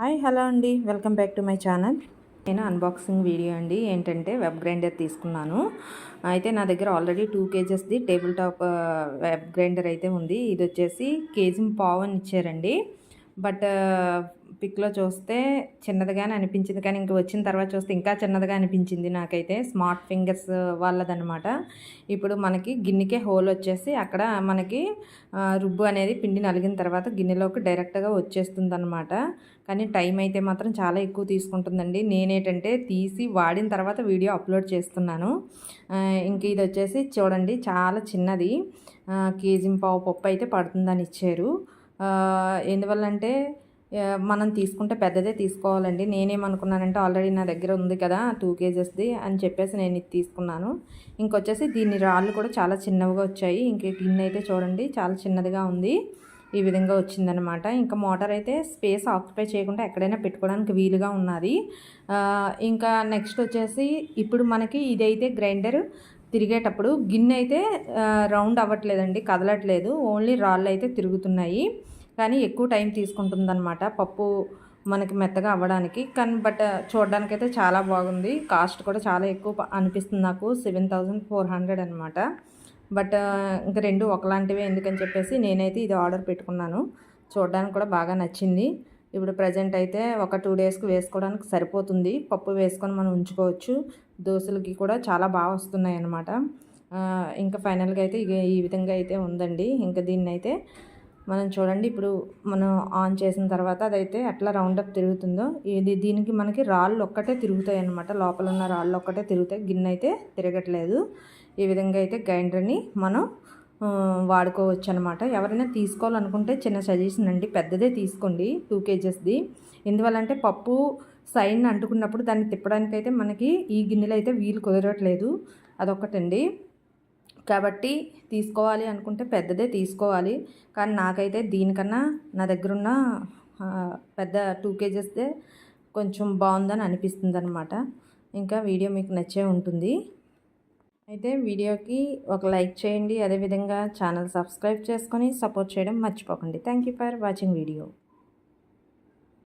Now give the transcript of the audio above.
Hi hello అండి. Welcome back to my channel. నేను unboxing video అండి. ఏంటంటే వెబ్ గ్రైండర్ తీసుకున్నాను. అయితే నా దగ్గర ఆల్రెడీ టూ కేజెస్ది టేబుల్ టాప్ వెబ్ గ్రైండర్ అయితే ఉంది. ఇది వచ్చేసి కేజీ పావు అని ఇచ్చారండి. బట్ పిక్లో చూస్తే చిన్నదిగానే అనిపించింది. కానీ ఇంక వచ్చిన తర్వాత చూస్తే ఇంకా చిన్నదిగా అనిపించింది నాకైతే. స్మార్ట్ ఫింగర్స్ వాళ్ళదనమాట ఇప్పుడు మనకి గిన్నెకే హోల్ వచ్చేసి అక్కడ మనకి రుబ్బు అనేది పిండి నలిగిన తర్వాత గిన్నెలోకి డైరెక్ట్గా వచ్చేస్తుంది అనమాట కానీ టైం అయితే మాత్రం చాలా ఎక్కువ తీసుకుంటుందండి. నేనేటంటే తీసి వాడిన తర్వాత వీడియో అప్లోడ్ చేస్తున్నాను. ఇంక ఇది వచ్చేసి చూడండి చాలా చిన్నది. కేజీ పావు పప్పు అయితే పడుతుందని ఇచ్చారు. ఎందువల్లంటే మనం తీసుకుంటే పెద్దదే తీసుకోవాలండి. నేనేమనుకున్నానంటే ఆల్రెడీ నా దగ్గర ఉంది కదా టూ కేజెస్ది అని చెప్పేసి నేను ఇది తీసుకున్నాను. ఇంకొచ్చేసి దీని రాళ్ళు కూడా చాలా చిన్నవిగా వచ్చాయి. ఇంక గిన్నె అయితే చూడండి చాలా చిన్నదిగా ఉంది. ఈ విధంగా వచ్చిందనమాట. ఇంకా మోటార్ అయితే స్పేస్ ఆక్యుపై చేయకుండా ఎక్కడైనా పెట్టుకోవడానికి వీలుగా ఉన్నది. ఇంకా నెక్స్ట్ వచ్చేసి ఇప్పుడు మనకి ఇదైతే గ్రైండర్ తిరిగేటప్పుడు గిన్నె అయితే రౌండ్ అవ్వట్లేదండి కదలట్లేదు. ఓన్లీ రాళ్ళు అయితే తిరుగుతున్నాయి. కానీ ఎక్కువ టైం తీసుకుంటుందన్నమాట. పప్పు మనకి మెత్తగా అవ్వడానికి. కానీ బట్ చూడడానికైతే చాలా బాగుంది. కాస్ట్ కూడా చాలా ఎక్కువ అనిపిస్తుంది నాకు. సెవెన్ థౌజండ్ ఫోర్ హండ్రెడ్ అనమాట బట్ ఇంక రెండు ఒకలాంటివే ఎందుకని చెప్పేసి నేనైతే ఇది ఆర్డర్ పెట్టుకున్నాను. చూడడానికి కూడా బాగా నచ్చింది. ఇప్పుడు ప్రజెంట్ అయితే ఒక టూ డేస్కి వేసుకోవడానికి సరిపోతుంది. పప్పు వేసుకొని మనం ఉంచుకోవచ్చు. దోశలకి కూడా చాలా బాగా వస్తున్నాయి అన్నమాట. ఇంకా ఫైనల్గా అయితే ఈ విధంగా అయితే ఉందండి. ఇంకా దీన్ని అయితే మనం చూడండి. ఇప్పుడు మనం ఆన్ చేసిన తర్వాత అదైతే ఎట్లా రౌండప్ తిరుగుతుందో ఇది దీనికి మనకి రాళ్ళు ఒక్కటే తిరుగుతాయి అనమాట లోపల ఉన్న రాళ్ళు ఒక్కటే తిరుగుతాయి. గిన్నె అయితే తిరగట్లేదు. ఈ విధంగా అయితే గ్రైండర్ని మనం వాడుకోవచ్చు అనమాట ఎవరైనా తీసుకోవాలనుకుంటే చిన్న సజెషన్ అండి. పెద్దదే తీసుకోండి టూ కేజెస్ది. ఎందువల్లంటే పప్పు సైన్ అంటుకున్నప్పుడు దాన్ని తిప్పడానికైతే మనకి ఈ గిన్నెలో అయితే వీలు కుదరట్లేదు. అదొకటండి కాబట్టి తీసుకోవాలి అనుకుంటే పెద్దదే తీసుకోవాలి. కానీ నాకైతే దీనికన్నా నా దగ్గరున్న పెద్ద టూ కేజెస్దే కొంచెం బాగుందని అనిపిస్తుంది అనమాట ఇంకా వీడియో మీకు నచ్చే ఉంటుంది. అయితే వీడియోకి ఒక లైక్ చేయండి. అదేవిధంగా ఛానల్ సబ్స్క్రైబ్ చేసుకొని సపోర్ట్ చేయడం మర్చిపోకండి. Thank you for watching video.